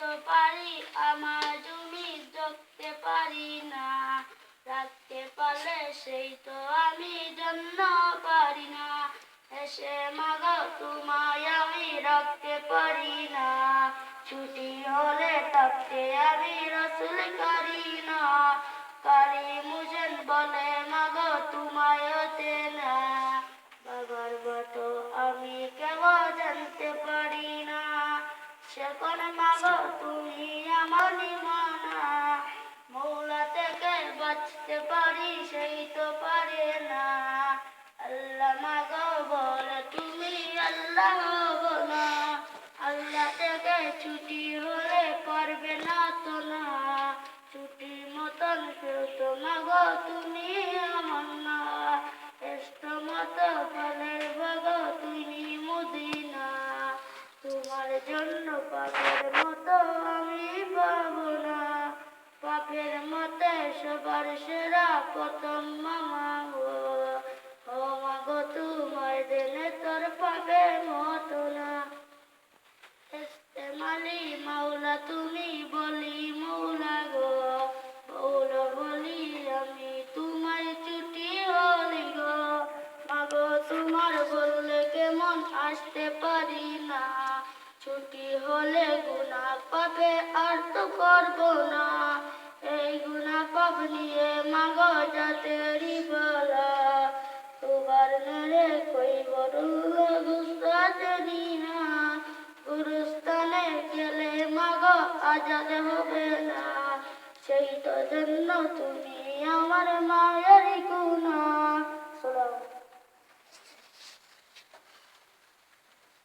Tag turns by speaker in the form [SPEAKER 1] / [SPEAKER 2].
[SPEAKER 1] তো পারি, আমার জমি দেখতে পারি না। রাখতে পারলে সেই তো আমি জন্য পারি না। এসে মাগ, তোমায় আমি রাখতে পারি না। ছুটি হলে তাকে আমি রসুল করি না। কারি মুজেন বলে, মাগ, তোমায় হতে না। বাবার মতো আমি কেবল জানতে পারি না সেখন মাগো তুমি আমার মানা। মৌলা থেকে বাঁচতে পারি, সেই তো পারে না। আল্লাহ মাগো বল, তুমি আল্লাহ হব না। আল্লাহ থেকে ছুটি হলে পারবে না তো না। ছুটি মতন কেউ মাগো, তুমি আমার জন্য পাপের মতো আমি পাবো না। পাপের মতে সবার সেরা প্রথম মামা গো। ও মাগো তোমার দেনে তোর পাপের মতো না। ইস্তেমালি মাওলা, তুমি বলি মৌলা গো। মৌলা বলি আমি তোমায় ছুটি হলি গো। মাগো তোমার বললে কেমন আসতে পারি না। ছুটি হলে গুনা পাবে আর তো করব না। এই গুনা পাপ নিয়ে মাগো যাতে বলা তোমার নরে কই বড় গুস্তাতে দিনা গুরুস্থানে গেলে মাগো আজাদ হবে না। সেই তো জন্য তুমি